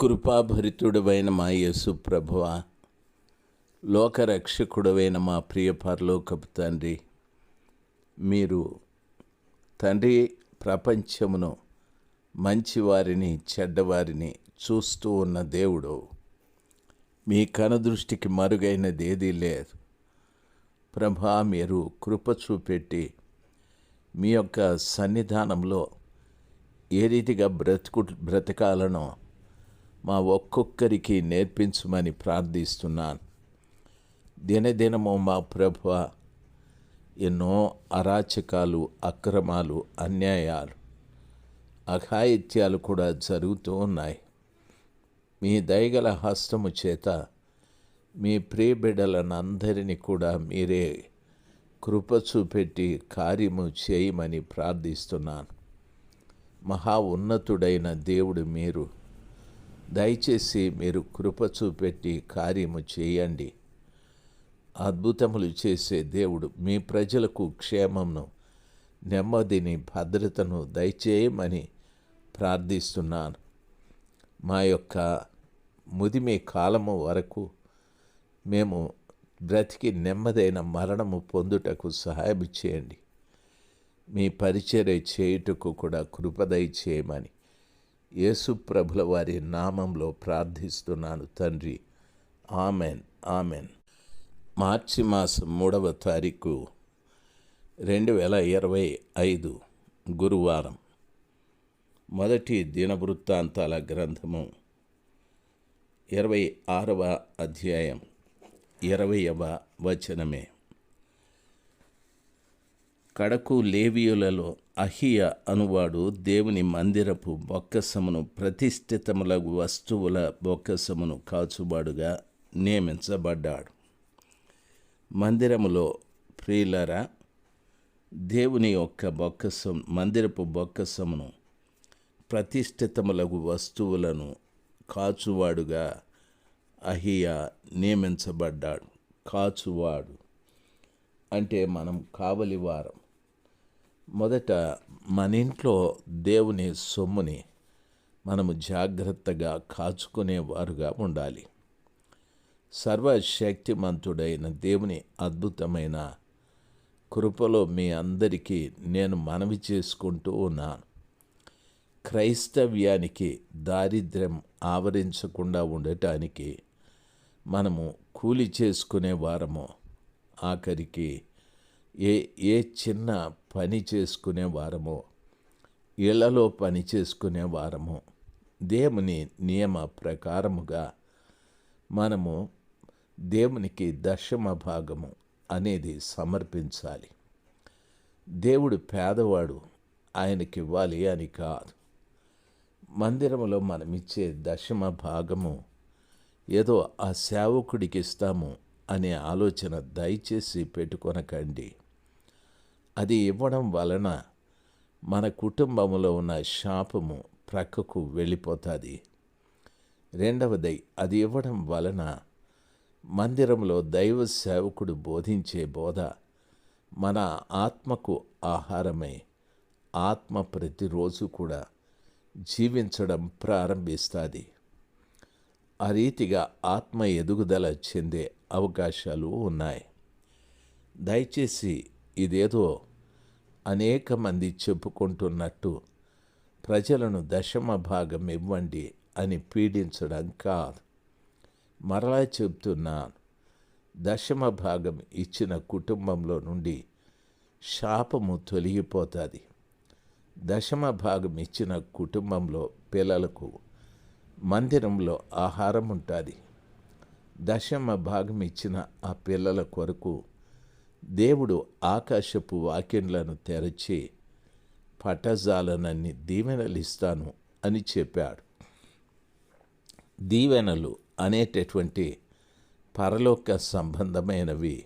కృపాభరితుడవైన మా యేసు ప్రభువ లోకరక్షకుడవైన మా ప్రియ పరలోకపు తండ్రి మీరు తండ్రి ప్రపంచమును మంచివారిని చెడ్డవారిని చూస్తూ ఉన్న దేవుడు. మీ కనదృష్టికి మరుగైనది ఏదీ లేదు. ప్రభా మీరు కృప చూపెట్టి మీ యొక్క సన్నిధానంలో ఏ రీతిగా బ్రతుకు బ్రతకాలనో మా ఒక్కొక్కరికి నేర్పించమని ప్రార్థిస్తున్నాను. దినదినము మా ప్రభు ఎన్నో అరాచకాలు అక్రమాలు అన్యాయాలు అఘాయిత్యాలు కూడా జరుగుతూ ఉన్నాయి. మీ దయగల హస్తము చేత మీ ప్రియబిడ్డలనందరినీ కూడా మీరే కృప చూపెట్టి కార్యము చేయమని ప్రార్థిస్తున్నాను. మహా ఉన్నతుడైన దేవుడు మీరు. దయచేసి మీరు కృప చూపెట్టి కార్యము చేయండి. అద్భుతములు చేసే దేవుడు మీ ప్రజలకు క్షేమమును నెమ్మదిని భద్రతను దయచేయమని ప్రార్థిస్తున్నాను. మా యొక్క ముదిమి కాలము వరకు మేము బ్రతికి నెమ్మదైన మరణము పొందుటకు సహాయం చేయండి. మీ పరిచర్య చేయుటకు కూడా కృపదయ చేయమని ప్రభుల వారి నామంలో ప్రార్థిస్తున్నాను తండ్రి. Amen amen. మార్చి మాసం మూడవ తారీఖు రెండు వేల ఇరవై ఐదు గురువారం. మొదటి దినవృత్తాంతాల గ్రంథము ఇరవై ఆరవ అధ్యాయం ఇరవయవ వచనమే. కడకు లేవియులలో అహియ అనువాడు దేవుని మందిరపు బొక్కసమును ప్రతిష్ఠితములగు వస్తువుల బొక్కసమును కాచుబాడుగా నియమించబడ్డాడు. మందిరములో ప్రియులరా దేవుని యొక్క బొక్కసం మందిరపు బొక్కసమును ప్రతిష్ఠితములగు వస్తువులను కాచువాడుగా అహియా నియమించబడ్డాడు. కాచువాడు అంటే మనం కావలివారం మొదట మన ఇంట్లో దేవుని సొమ్ముని మనము జాగ్రత్తగా కాచుకునేవారుగా ఉండాలి. సర్వశక్తిమంతుడైన దేవుని అద్భుతమైన కృపలో మీ అందరికీ నేను మనవి చేసుకుంటూ ఉన్నాను క్రైస్తవ్యానికి దారిద్ర్యం ఆవరించకుండా ఉండటానికి మనము కూలి చేసుకునే వారము. ఆఖరికి ఏ ఏ చిన్న పని చేసుకునే వారమో ఇళ్ళలో పని చేసుకునే వారము దేవుని నియమ ప్రకారముగా మనము దేవునికి దశమ భాగము అనేది సమర్పించాలి. దేవుడు పేదవాడు ఆయనకి ఇవ్వాలి అని కాదు. మందిరంలో మనమిచ్చే దశమ భాగము ఏదో ఆ సేవకుడికి ఇస్తాము అనే ఆలోచన దయచేసి పెట్టుకొనకండి. అది ఇవ్వడం వలన మన కుటుంబంలో ఉన్న శాపము ప్రక్కకు వెళ్ళిపోతుంది. రెండవది అది ఇవ్వడం వలన మందిరంలో దైవ సేవకుడు బోధించే బోధ మన ఆత్మకు ఆహారమై. ఆత్మ ప్రతిరోజు కూడా జీవించడం ప్రారంభిస్తుంది. ఆ రీతిగా ఆత్మ ఎదుగుదల చెందే అవకాశాలు ఉన్నాయి. దయచేసి ఇదేదో అనేక మంది చెప్పుకుంటున్నట్టు ప్రజలను దశమ భాగం ఇవ్వండి అని పీడించడం కాదు. మరలా చెప్తున్నాను దశమ భాగం ఇచ్చిన కుటుంబంలో నుండి శాపము తొలగిపోతుంది. దశమ భాగం ఇచ్చిన కుటుంబంలో పిల్లలకు మందిరంలో ఆహారం ఉంటుంది. దశమ భాగం ఇచ్చిన ఆ పిల్లల కొరకు దేవుడు ఆకాశపు వాక్యంలను తెరచి పటజాలనన్ని దీవెనలు ఇస్తాను అని చెప్పాడు. దీవెనలు అనేటటువంటి పరలోక సంబంధమైనవి.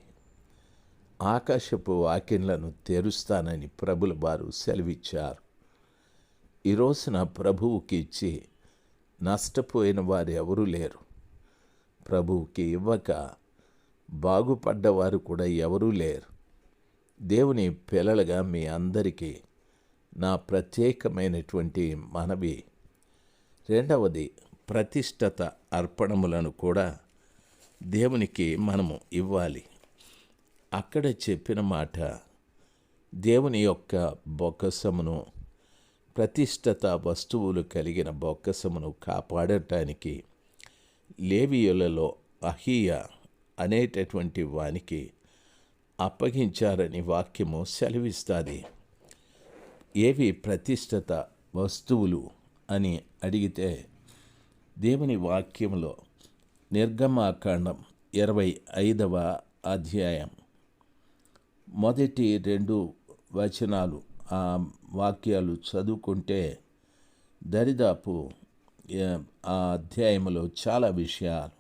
ఆకాశపు వాక్యంలను తెరుస్తానని ప్రభుల వారు సెలవిచ్చారు. ఈ రోజున ప్రభువుకి ఇచ్చి నష్టపోయిన వారు ఎవరూ లేరు. ప్రభువుకి ఇవ్వక బాగుపడ్డవారు కూడా ఎవరూ లేరు. దేవుని పిల్లలుగా మీ అందరికీ నా ప్రత్యేకమైనటువంటి మనవి. రెండవది ప్రతిష్టత అర్పణములను కూడా దేవునికి మనము ఇవ్వాలి. అక్కడ చెప్పిన మాట దేవుని యొక్క బొక్కసమును ప్రతిష్టత వస్తువులు కలిగిన బొక్కసమును కాపాడటానికి లేవియులలో అహియ అనేటటువంటి వానికి అప్పగించారని వాక్యము సెలవిస్తుంది. ఏవి ప్రతిష్టత వస్తువులు అని అడిగితే దేవుని వాక్యంలో నిర్గమాకాండం ఇరవై ఐదవ అధ్యాయం మొదటి రెండు వచనాలు ఆ వాక్యాలు చదువుకుంటే దరిదాపు ఆ అధ్యాయంలో చాలా విషయాలు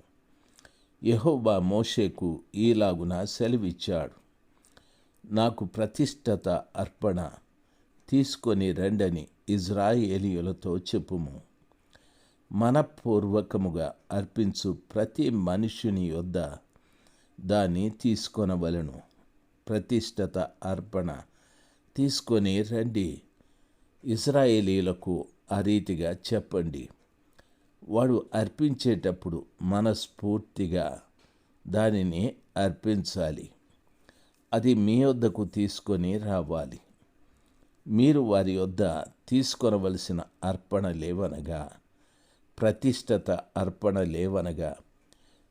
యహోబా మోషేకు ఈలాగున సెలవిచ్చాడు. నాకు ప్రతిష్టత అర్పణ తీసుకొని రండని ఇజ్రాయేలీయులతో చెప్పుము. మనపూర్వకముగా అర్పించు ప్రతి మనుషుని యొద్ద దాన్ని తీసుకొనవలను. ప్రతిష్టత అర్పణ తీసుకొని రండి. ఇజ్రాయేలీలకు ఆ రీతిగా చెప్పండి. వాడు అర్పించేటప్పుడు మనస్ఫూర్తిగా దానిని అర్పించాలి. అది మీ వద్దకు తీసుకొని రావాలి. మీరు వారి వద్ద తీసుకొనవలసిన అర్పణ లేవనగా ప్రతిష్టత అర్పణ లేవనగా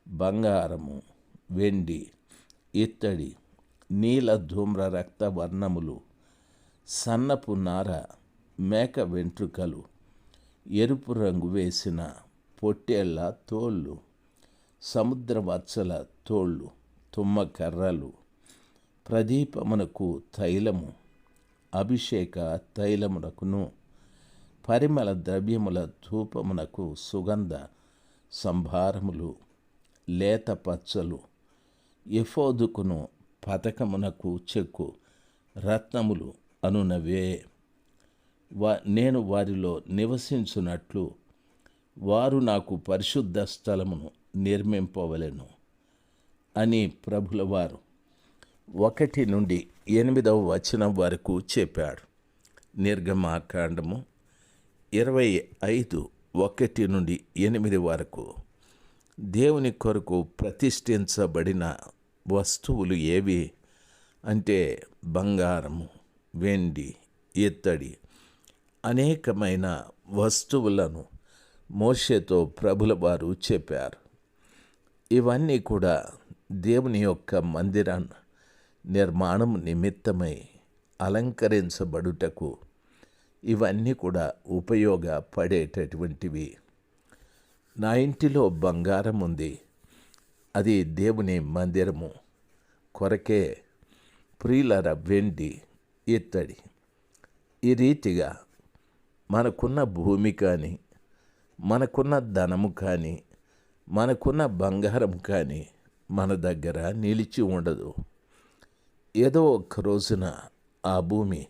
బంగారము వెండి ఇత్తడి నీల ధూమ్ర రక్త వర్ణములు సన్నపు నార మేక వెంట్రుకలు ఎరుపు రంగు వేసిన పొట్టేళ్ళ తోళ్ళు సముద్ర మచ్చల తోళ్ళు తుమ్మ కర్రలు ప్రదీపమునకు తైలము అభిషేక తైలమునకును పరిమళ ద్రవ్యముల ధూపమునకు సుగంధ సంభారములు లేత పచ్చలు ఎఫోదుకును పథకమునకు చెక్కు రత్నములు అనునవే. వా నేను వారిలో నివసించున్నట్లు వారు నాకు పరిశుద్ధ స్థలమును నిర్మింపవలెను అని ప్రభుల వారు ఒకటి నుండి ఎనిమిదవ వచనం వరకు చెప్పాడు. నిర్గమాకాండము ఇరవై ఐదు ఒకటి నుండి ఎనిమిది వరకు. దేవుని కొరకు ప్రతిష్ఠించబడిన వస్తువులు ఏవి? అంటే బంగారము వెండి ఇత్తడి అనేకమైన వస్తువులను మోషేతో ప్రభుల వారు చెప్పారు. ఇవన్నీ కూడా దేవుని యొక్క మందిర నిర్మాణం నిమిత్తమై అలంకరించబడుటకు ఇవన్నీ కూడా ఉపయోగపడేటటువంటివి. నా ఇంటిలో బంగారం ఉంది. అది దేవుని మందిరము. కొరకే ప్రియులర వెండి ఇత్తడి. ఈ రీతిగా మనకున్న భూమి కానీ మనకున్న ధనము కానీ మనకున్న బంగారం కానీ మన దగ్గర నిలిచి ఉండదు. ఏదో ఒక రోజున ఆ భూమి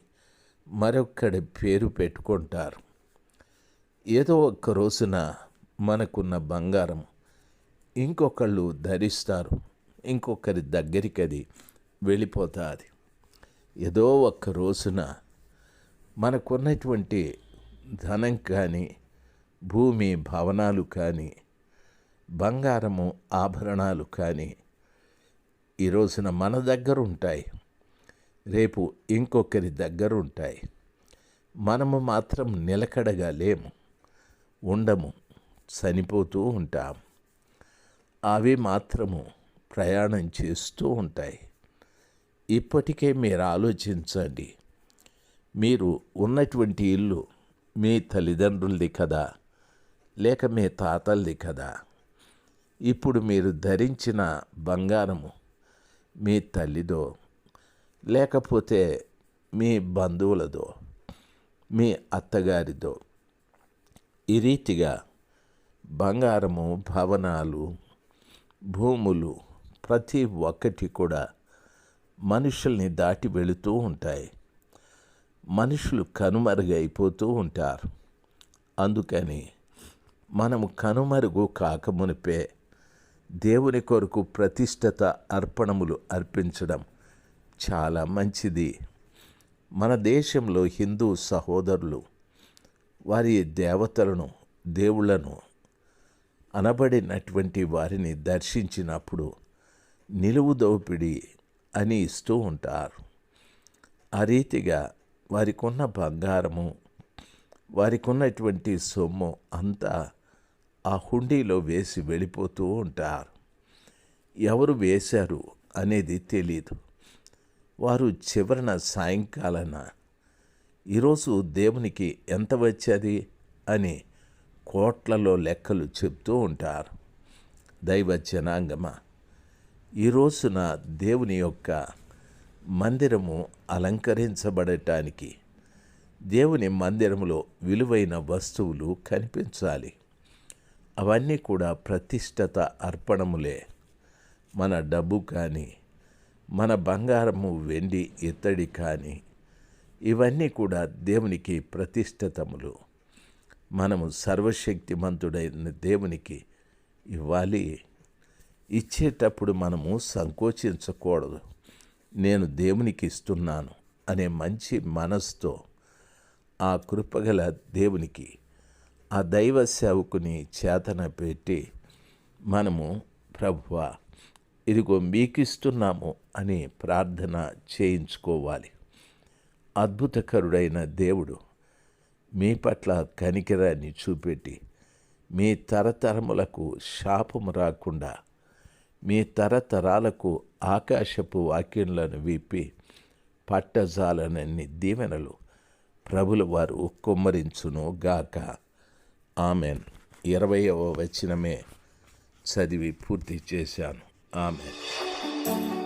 మరొక్కడి పేరు పెట్టుకుంటారు. ఏదో ఒక్క రోజున మనకున్న బంగారం ఇంకొకళ్ళు ధరిస్తారు ఇంకొకరి దగ్గరికి అది వెళ్ళిపోతుంది. ఏదో ఒక్క రోజున మనకున్నటువంటి ధనం కానీ భూమి భవనాలు కానీ బంగారము ఆభరణాలు కానీ ఈ రోజున మన దగ్గర ఉంటాయి. రేపు ఇంకొకరి దగ్గర ఉంటాయి. మనము మాత్రం నిలకడగా లేము ఉండము. చనిపోతూ ఉంటాం. అవి మాత్రము ప్రయాణం చేస్తూ ఉంటాయి. ఇప్పటికే మీరు ఆలోచించండి. మీరు ఉన్నటువంటి ఇల్లు మీ తల్లిదండ్రులది కదా. లేక మీ తాతల్ది కదా. ఇప్పుడు మీరు ధరించిన బంగారము మీ తల్లిదో లేకపోతే మీ బంధువులదో మీ అత్తగారిదో ఈ రీతిగా బంగారము భవనాలు భూములు ప్రతి ఒక్కటి కూడా మనుషుల్ని దాటి వెళుతూ ఉంటాయి. మనుషులు కనుమరుగైపోతూ ఉంటారు. అందుకని మనము కనుమరుగు కాకమునిపే దేవుని కొరకు ప్రతిష్టత అర్పణములు అర్పించడం చాలా మంచిది. మన దేశంలో హిందూ సహోదరులు వారి దేవతలను దేవుళ్ళను అనబడినటువంటి వారిని దర్శించినప్పుడు నిలువు దోపిడి అని ఇస్తూ ఉంటారు. ఆ రీతిగా వారికి ఉన్న బంగారము వారికి ఉన్నటువంటి సొమ్ము అంతా ఆ హుండీలో వేసి వెళ్ళిపోతూ ఉంటారు. ఎవరు వేశారు అనేది తెలీదు. వారు చివరన సాయంకాలన ఈరోజు దేవునికి ఎంత వచ్చేది? అని కోట్లలో లెక్కలు చెప్తూ ఉంటారు. దైవ జనాంగమ ఈ రోజున దేవుని యొక్క మందిరము అలంకరించబడటానికి దేవుని మందిరములో విలువైన వస్తువులు కనిపించాలి. అవన్నీ కూడా ప్రతిష్టత అర్పణములే. మన డబ్బు కానీ మన బంగారము వెండి ఇత్తడి కానీ ఇవన్నీ కూడా దేవునికి ప్రతిష్ఠితములు మనము సర్వశక్తిమంతుడైన దేవునికి ఇవ్వాలి. ఇచ్చేటప్పుడు మనము సంకోచించకూడదు. నేను దేవునికి ఇస్తున్నాను అనే మంచి మనస్తో ఆ కృపగల దేవునికి ఆ దైవ సేవకుని చేతన పెట్టి మనము ప్రభువ ఇదిగో మీకు ఇస్తున్నాము అని ప్రార్థన చేయించుకోవాలి. అద్భుతకరుడైన దేవుడు మీ పట్ల కనికిరాన్ని చూపెట్టి మీ తరతరములకు శాపము రాకుండా మీ తరతరాలకు ఆకాశపు వాక్యములను విప్పి పట్టజాలనన్ని దీవెనలు ప్రభుల వారు కుమ్మరించును గాక ఆమెన్. ఇరవయవ వచనమే చదివి పూర్తి చేశాను. ఆమెన్.